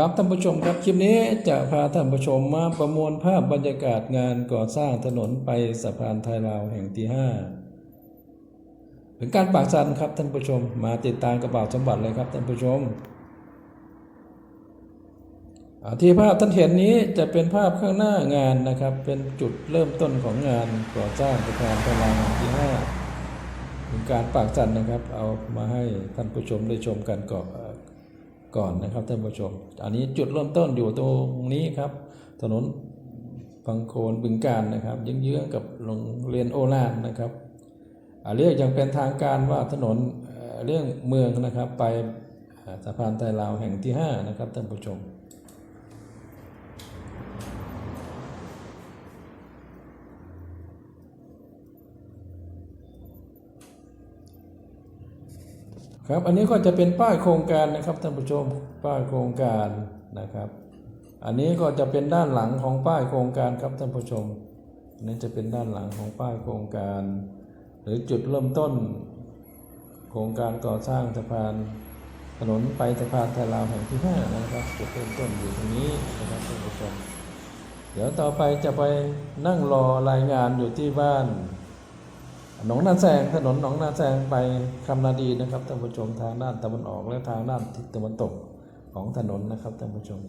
ครับท่านผู้ชมครับคลิปนี้จะพาท่านผู้ชมมาประมวลภาพบรรยากาศงานก่อสร้างถนนไปสะพานไทยลาวแห่งที่ห้าเป็นการปากสันครับท่านผู้ชม มาติดตามกระเป๋าสมบัติเลยครับท่านผู้ชม ที่ภาพท่านเห็นนี้จะเป็นภาพข้างหน้างานนะครับ เป็นจุดเริ่มต้นของงานก่อสร้างสะพานไทยลาวแห่งที่ห้าเป็นการปากสันนะครับ เอามาให้ท่านผู้ชมได้ชมกันก่อน ก่อนนะครับท่านผู้ชม อันนี้จุดเริ่มต้นอยู่ตรงนี้ครับ ถนนพังโคนบึงการนะครับเยื้องๆกับโรงเรียนโอลานนะครับเรียกอย่างเป็นทางการว่าถนนเรื่องเมืองนะครับไปสะพานไทยลาวแห่งที่ 5 นะครับท่านผู้ชม ครับอันนี้ก็จะเป็นป้ายโครงการนะครับท่านผู้ชมป้ายโครงการนะครับ อันนี้ก็จะเป็นด้านหลังของป้ายโครงการครับท่านผู้ชมอันนี้จะเป็นด้านหลังของป้ายโครงการ หรือจุดเริ่มต้น โครงการก่อสร้างสะพานถนนไปสะพานไทยลาวแห่งที่ห้านะครับจุดเริ่มต้นอยู่ตรงนี้นะครับท่านผู้ชมเดี๋ยวต่อไปจะไปนั่งรอรายงานอยู่ที่บ้าน หนองนาแซงถนนหนองนาแซงไปคำนาดีนะครับท่านผู้ชมทางด้านตะวันออกและทางด้านทิศตะวันตกของถนนนะครับท่านผู้ชม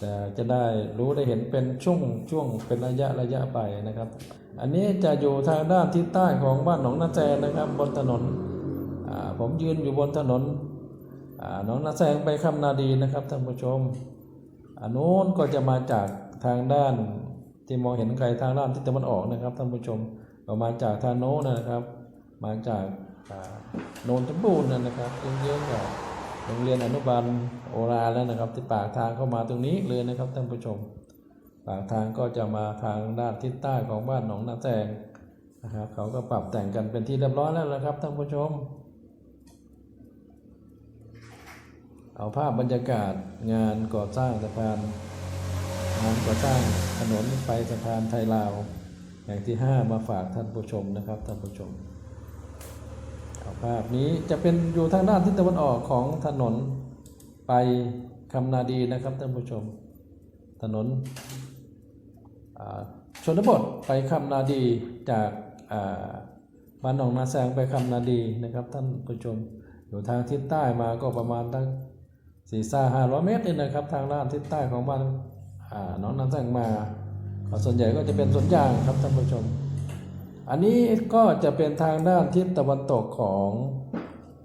แต่จะได้รู้ได้เห็นเป็นช่วงช่วงเป็นระยะระยะไปนะครับ อันนี้จะอยู่ทางด้านทิศใต้ของบ้านหนองนาแซงนะครับบนถนนผมยืนอยู่บนถนนหนองนาแซงไปคำนาดีนะครับท่านผู้ชมอันนู้นก็จะมาจากทางด้านที่มองเห็นไกลทางด้านทิศตะวันออกนะครับท่านผู้ชม ก็มาจากทางโน้นนะครับ มาจากโนนจมบูรณ์นั่นนะครับเยอะๆกับโรงเรียนอนุบาลโอราแล้วนะครับ ที่ปากทางเข้ามาตรงนี้เลยนะครับท่านผู้ชม ปากทางก็จะมาทางด้านทิศใต้ของบ้านหนองนาแตงนะครับเขาก็ปรับแต่งกันเป็นที่เรียบร้อยแล้วนะครับท่านผู้ชม เอาภาพบรรยากาศงานก่อสร้างสะพานงานก่อสร้างถนนไปสะพานไทยลาว แห่างที่ 5 มาฝากท่านผู้ชมนะครับท่านผู้ชมภาพนี้จะเป็นอยู่ทางด้านทิศตะวันออกของถนนไปคำนาดีนะครับท่านผู้ชม ถนนชนบทไปคำนาดีจากบ้านหนองนาแซงไปคำนาดีนะครับท่านผู้ชมอยู่ทางทิศใต้มาก็ประมาณตั้งสี่ซ่าห้าร้อยเมตรนี่นะครับ ทางด้านทิศใต้ของบ้านหนองนาแซงมา ส่วนใหญ่ก็จะเป็นสวนยางครับท่านผู้ชม อันนี้ก็จะเป็นทางด้านทิศตะวันตกของ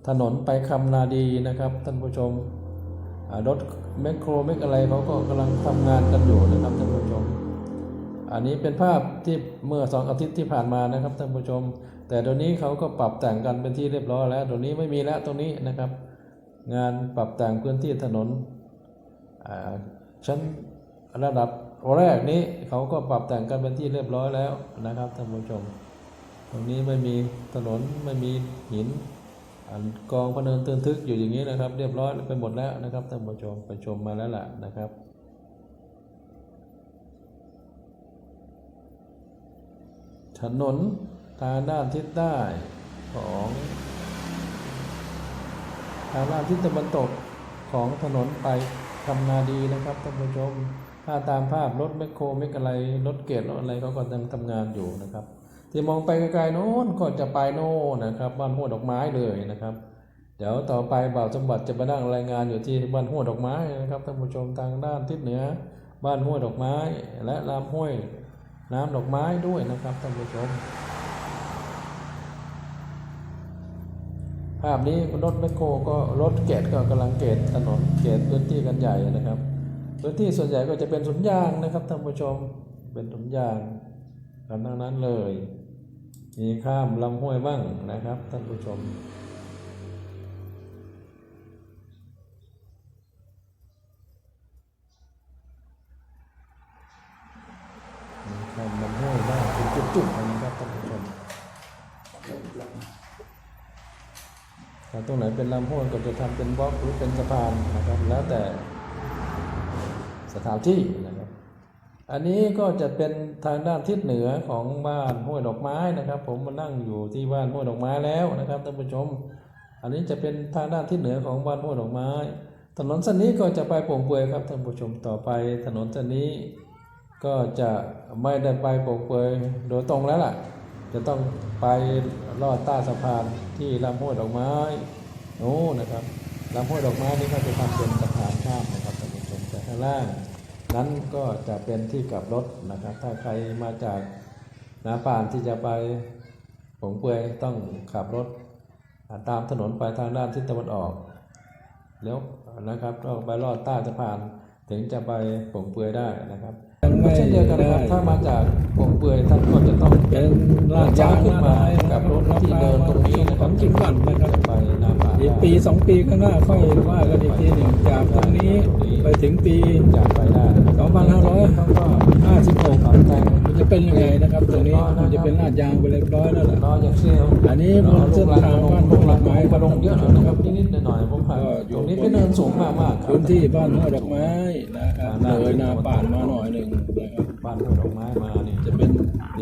ถนนไปคำนาดีนะครับท่านผู้ชมอ่ารถแมคโครแมคอะไรเขาก็กำลังทำงานกันอยู่นะครับท่านผู้ชม อันนี้เป็นภาพที่เมื่อสองอาทิตย์ที่ผ่านมานะครับท่านผู้ชม แต่เดี๋ยวนี้เขาก็ปรับแต่งกันเป็นที่เรียบร้อยแล้วเดี๋ยวนี้ไม่มีแล้วตรงนี้นะครับ งานปรับแต่งพื้นที่ถนนอ่าชั้นระดับ แรกนี้เขาก็ปรับแต่งกันเป็นที่เรียบร้อยแล้วนะครับท่านผู้ชม ตรงนี้ไม่มีถนนไม่มีหินอกองพะเนินเตือนทึกอยู่อย่างนี้นะครับ เรียบร้อยไปหมดแล้วนะครับท่านผู้ชมไปชมมาแล้วล่ะนะครับถนนทางด้านทิศใต้ของทางด้านทิศตะวันตกของถนนไปคำนาดีนะครับท่านผู้ชม ถ้าตามภาพรถแมคโครไม่อะไรรถเกตรถอะไรเขาก็ยังทำงานอยู่นะครับ ที่มองไปไกลๆโน้นก็จะไปโน่นนะครับบ้านห้วยดอกไม้เลยนะครับ เดี๋ยวต่อไปบ่าวสมบัติจะมานั่งรายงานอยู่ที่บ้านห้วยดอกไม้นะครับท่านผู้ชมทางด้านทิศเหนือ บ้านห้วยดอกไม้ และลำห้วยน้ำดอกไม้ด้วยนะครับท่านผู้ชมภาพนี้รถแมคโครก็รถเกตก็กำลังเกตถนนเกตพื้นที่กันใหญ่นะครับ พื้นที่ส่วนใหญ่ก็จะเป็นสวนยางนะครับท่านผู้ชมเป็นสวนยางกันทั้งนั้นเลย มีข้ามลำห้วยบ้างนะครับท่านผู้ชมมีข้ามลำห้วยบ้างเป็นจุดๆนะครับท่านผู้ชมถ้าตรงไหนเป็นลำห้วยก็จะทำเป็นบล็อกหรือเป็นสะพานนะครับแล้วแต่ สถานที่นะครับ อันนี้ก็จะเป็นทางด้านทิศเหนือของบ้านห้วยดอกไม้นะครับ ผมมานั่งอยู่ที่บ้านห้วยดอกไม้แล้วนะครับท่านผู้ชม อันนี้จะเป็นทางด้านทิศเหนือของบ้านห้วยดอกไม้ ถนนเส้นนี้ก็จะไปโป่งเปือยครับท่านผู้ชมต่อไปถนนเส้นนี้ก็จะไม่ได้ไปโป่งเปยโดยตรงแล้วล่ะ จะต้องไปลอดใต้สะพานที่ลำห้วยดอกไม้โอ้นะครับลำห้วยดอกไม้นี่ก็จะทำเป็นสะพานข้ามนะครับานผู้ชมแต่ข้างล่างนั้นก็จะเป็นที่กลับรถนะครับ ถ้าใครมาจากนาป่านที่จะไปโป่งเปือยต้องขับรถตามถนนไปทางด้านทิศตะวันออกแล้วนะครับก็ไปลอดใต้สะพานถึงจะไปโป่งเปือยได้นะครับยังไม่เช่นเดียวกันครับถ้ามาจากโป่งเปือยท่านก็จะต้องเป็นลาดจ้ายางขึ้นมากับรถที่เดินตรงนี้นะครับจริงก่อนนะครับ ปนาป่าอีกปีสองปีข้างหน้าค่อยว่ากันอีกทีหนึ่งจากตรงนี้ไปถึงปีจากไปได้นะครับ2556ตอนแต่งมันจะเป็นยังไงนะครับ ตรงนี้มันจะเป็นลาดยางไปเรียบร้อยแล้วแหละรออย่างเชี่ยวอันนี้บนเส้นทางบ้านพวกหลักไม้มาลงเยอะหน่อยนะครับนิดๆหน่อยๆผมผ่านก็อยู่ตรงนี้เป็นเนินสูงมากมากๆครับพื้นที่บ้านห้วยดอกไม้นะครับเลยนาป่านมาหน่อยหนึ่งนะครับบ้านห้วยดอกไม้มานี่จะเป็น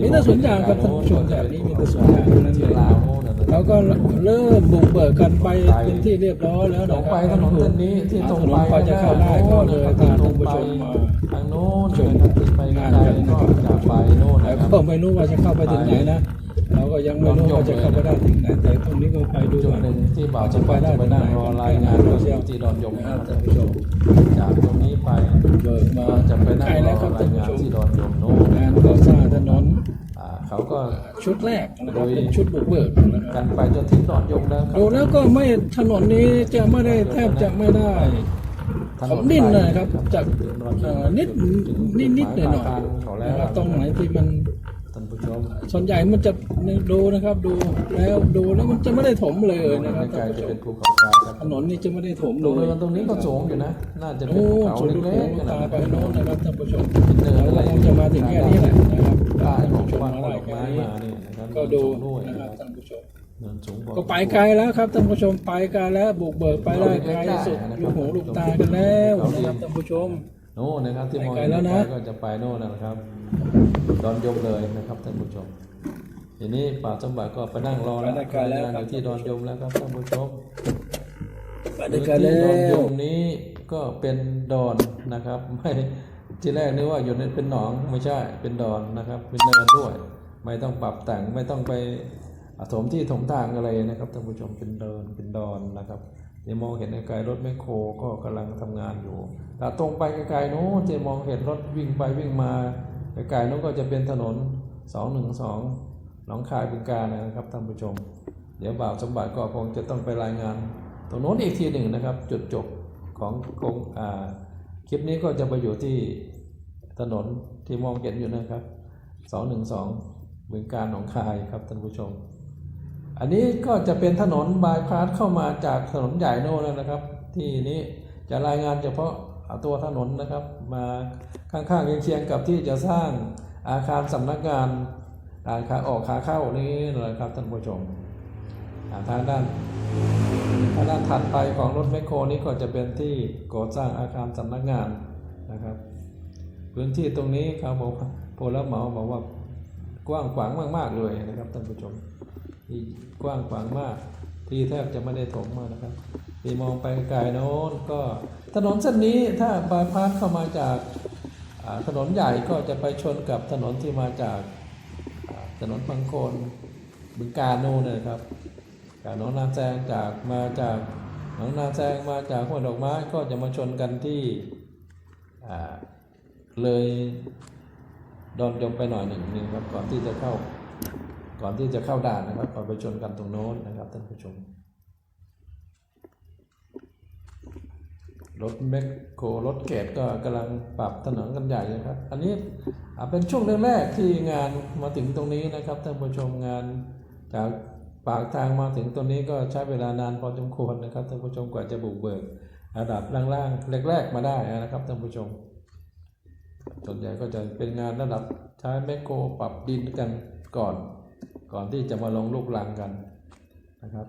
มีแต่สวนยางครับท่านผู้ชมแถวนี้มีแต่สวนยางทั้งนั้นที่เลยลาวโน่นนะ เขาก็เริ่มบุกเบิกกันไปเป็นที่เรียบร้อยแล้วตรนะงคไปรับถนนเส้นนี้ที่ตรงถนไปนพอจะเข้าได้ก็เลยพาท่านผู้ชมมาทางโน้นนะครับที่ไปไกลๆก็จะไปโน่นแต่นะครับก็ไม่รู้ว่าจะเข้าไปถึงไหนนะเราก็ยังไม่รู้ว่าจะเข้าไปได้ถึงไหนแต่ตรงนี้ก็ไปดูจุดก่อนหนึ่งที่บ่าวจะไปได้ไปนั่งรอรายงานก็คือที่ดอนยมนะนะคครัรับบท่านผู้ชมจากตรงนี้ไปเบิกมาก็จะไปนั่ใกงล้รแล้วอครับราท่ายนงานผู้ชมที่ดอนยมโน่นงานก่อสร้างถนนอ่า เขาก็ชุดแรกนะครับเป็นชุดบุกเบิกนะคกัรับนไปจนถึงดอนยมแล้วครับดูแล้วก็ไม่ถนนนี้จะไม่ได้แทบจะไม่ได้ผมดิ้นเลยครับจากเอ่อนิดนิดนิดหน่อยหน่อยเขาๆแล้นะวครับตรงไหนที่มันท่านผู้ชมส่วนใหญ่มันจะดูนะครับ ดูแล้วดูแล้วมันจะไม่ได้ถมเลยนะครับไม่ไกลท่านผู้ชจะเป็มนภูเขาไฟครับถนนนี่จะไม่ได้ถมตรงเลยเนินตรงนี้ก็สูงอยู่นะ น่าจะเป็นโอ้ภูเขาสุดลูกเล็หูกๆลูกนะตาไปโน้นนะครับท่านผู้ชมเนินเราอะไรก็คงจะมาถึงแค่นี้แหละนะครับ ใต้ของชมบ้านมาดได้อกแค่ไม้นี้มานี่นะครับก็ดูเนินสูงด้วยนะนะคครัรับบท่านผู้ชมเนินสูงพอก็ไปไกลแล้วครับท่านผู้ชมไปไกลแล้วบุกเบิกไปได้ไกลสุดลูกหูลูกตากันแล้วนะครับท่านผู้ชมโน่นนะครับที่มองไปไกลเห็นแล้วนะก็จะไปโน่นนะครับดอนยมเลยนะครับท่านผู้ชมทีนี้ป่าสมบัติก็ไปนั่งรอแล้วรายงานอยู่ที่ดอนยมแล้วครับท่านผู้ชมไปได้ไกลที่แล้ดอนยวมนี้ก็เป็นดอนนะครับไม่ ที่แรกนึกว่าอยู่ในเป็นหนองไม่ใช่เป็นดอนนะครับ เป็นเนินด้วย ไม่ต้องปรับแต่งไม่ต้องไปถมที่ถมทางอะไรนะครับท่านผู้ชมเป็นเดินเป็นดอนนะครับจะมองเห็นไกลรถแมคโครก็กำลังทำงานอยู่แต่ตรงไปไกลๆโน้นจะมองเห็นรถวิ่งไปวิ่งมาไกลๆโน้นก็จะเป็นถนน 212หนองคายบึงกาฬนะครับท่านผู้ชม เดี๋ยวบ่าวสมบัติก็คงจะต้องไปรายงาน ตรงโน้นอีกทีหนึ่งนะครับ จุดจบของโครงอ่า คลิปนี้ก็จะไปอยู่ที่ถนนที่มองเห็นอยู่นะครับ212บึงการหนองคายครับท่านผู้ชม อันนี้ก็จะเป็นถนนบายพาสเข้ามาจากถนนใหญ่โน่นนะครับ ที่นี้จะรายงานเฉพาะตัวถนนนะครับ มาข้างๆเคียงๆกับที่จะสร้างอาคารสำนักงานอาคารออกขาเข้านี้เลยครับท่านผู้ชมทางด้าน ทางด้านถัดไปของรถแมคโครนี้ก็จะเป็นที่ก่อสร้างอาคารสำนักงานนะครับ พื้นที่ตรงนี้เขาบอกผู้รับเหมาบอกว่ากว้างขวางมากๆเลยนะครับท่านผู้ชมที่กว้างขวางมาก ที่แทบจะไม่ได้ถมมานะครับที่มองไปไกลโน้นก็ถนนเส้นนี้ถ้าบายพาสเข้ามาจากถนนใหญ่ก็จะไปชนกับถนนที่มาจากถนนบางโคนบึงกาโน่นนะครับ จากหนองนาแซงจากมาจากหนองนาแซงมาจากห้วยดอกไม้ก็จะมาชนกันที่เลยดอนยมไปหน่อยหนึ่งนึงครับก่อนที่จะเข้าก่อนที่จะเข้าด่านนะครับก่อนไปชนกันตรงโน้นนะครับท่านผู้ชมรถแมคโครรถเกตก็กำลังปรับถนนกันใหญ่นะครับ อันนี้เป็นช่วงแรกๆที่งานมาถึงตรงนี้นะครับท่านผู้ชมงานจาก ปากทางมาถึงตรงนี้ก็ใช้เวลานานพอสมควรนะครับท่านผู้ชมกว่าจะบุกเบิกระดับล่างๆแรก ๆ มาได้นะครับท่านผู้ชม ส่วนใหญ่ก็จะเป็นงานระดับใช้แมโครปรับดินกันก่อน ก่อนที่จะมาลงลูกลังกันนะครับ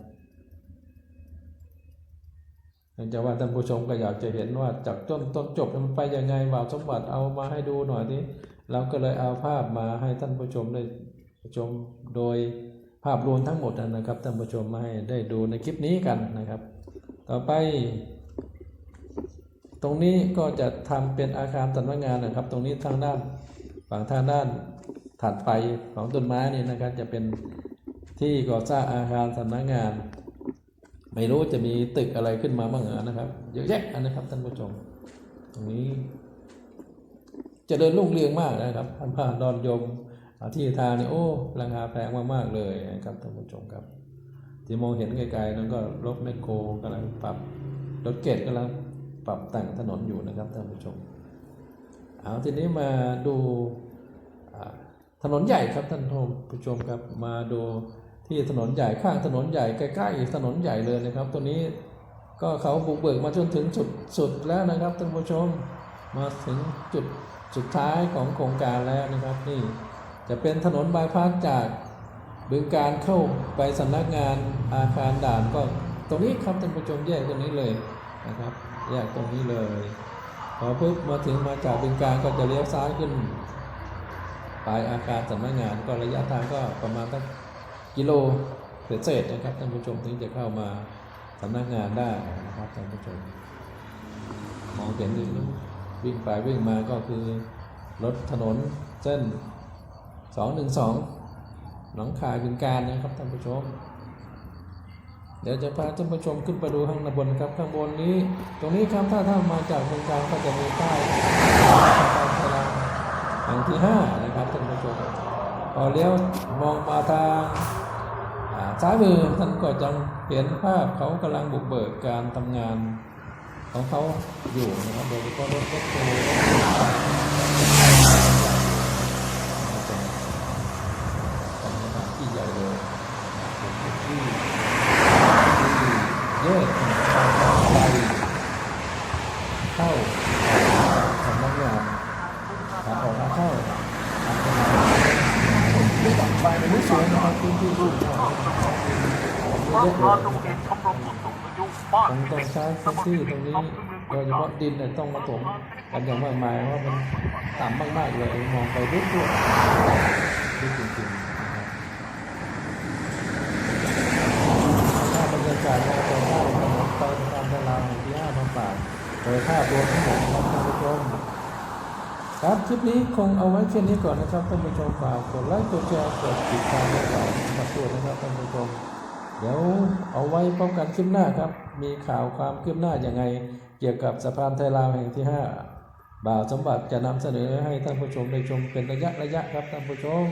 เนื่องจากว่าท่านผู้ชมก็อยากจะเห็นว่าจากต้นต้นจบมันไปยังไงบ่าวสมบัติเอามาให้ดูหน่อยนี้เราก็เลยเอาภาพมาให้ท่านผู้ชมได้ชมโดย ภาพรวมทั้งหมดนะครับท่านผู้ชมมาให้ได้ดูในคลิปนี้กันนะครับ ต่อไป ตรงนี้ก็จะทำเป็นอาคารสำนักงานนะครับ ตรงนี้ทางด้านฝั่งทางด้านถัดไปของต้นไม้นี่นะครับจะเป็นที่ก่อสร้างอาคารสำนักงาน ไม่รู้จะมีตึกอะไรขึ้นมาบ้างนะครับเยอะแยะนะครับท่านผู้ชม ตรงนี้จะเดินรุ่งเรืองมากนะครับท่านผ่านดอนยม อาที่ทางนี่โอ้ราคาแพงมากๆเลยนะครับท่านผู้ชมครับ ที่มองเห็นไกลๆนั้นก็รถแมคโครกำลังปรับรถเกตกำลังปรับแต่งถนนอยู่นะครับท่านผู้ชมเอาทีนี้มาดูถนนใหญ่ครับท่านผู้ชมครับมาดูที่ถนนใหญ่ข้างถนนใหญ่ใกล้ๆถนนใหญ่เลยนะครับ ตัวนี้ก็เขาบุกเบิกมาจนถึงจุดสุดแล้วนะครับท่านผู้ชม มาถึงจุดสุดท้ายของโครงการแล้วนะครับนี่ จะเป็นถนนบายพาสจากบึงการเข้าไปสำนักงานอาคารด่านก็ตรงนี้ครับท่านผู้ชมแยกตรงนี้เลยนะครับแยกตรงนี้เลยพอปุ๊บมาถึงมาจากบึงการก็จะเลี้ยวซ้ายขึ้น ไปอาคารสำนักงานก็ระยะทางก็ประมาณสักกิโลเศษนะครับท่านผู้ชมถึงจะเข้ามาสำนักงานได้นะครับท่านผู้ชมมองเห็นวิ่งไปวิ่งมาก็คือรถถนนเส้น 212หนึ่งสองคายบึงการนะครับท่านผู้ชม เดี๋ยวจะพาท่านผู้ชมขึ้นไปดูข้างบนครับข้างบนนี้ ตรงนี้ครับถ้าท่านมาจากบึงการก็จะมีป้ายการจราแห่งที่5นะครับท่านผู้ชมพอเลี้ยวมองมาทางอ่าซ้ายมือท่านก็จะเห็นภาพเขากำลังบุกเบิกการทำงานของเขาอยู่นะครับโดยเฉพาะรถรถโตรถเป็นสถานที่ใหญ่เลยเป็นที่ที่แยกทางไปเข้าสำนักงานทางออกทางเข้าทางเข้า ไม่ตัดไปไม่สวยนะครับที่รูปเยอะรถเรอยตรงเด็กชมรมผู้สูงอายุบ้านตรงตรงใช้พื้นที่ตรงนี้โดยเฉพาะดินเนี่ยต้องมาถมกันอย่างมากมายเพราะมันต่ำมากๆเลยมองไปรุดด้วยรุดจริงๆนะครับถ้าบรรยากาศเราจะได้ถนนไปตามตารางที่ห้ามาฝากโดยภาพรวมทั้งหมดนะครับท่านผู้ชม ครับคลิปนี้คงเอาไว้แค่นี้ก่อนนะครับท่านผู้ชมฝากกดไลค์กดแชร์กดติดตามและฝามาตัวนะครับท่านผู้ชมเดี๋ยวเอาไว้พบกันคลิปหน้าครับ มีข่าวความคืบหน้าอย่างไง เกี่ยวกับสะพานไทยลาวแห่งที่ 5 บ่าวสมบัติจะนำเสนอให้ท่านผู้ชมได้ชมเป็นระยะระยะครับท่านผู้ชม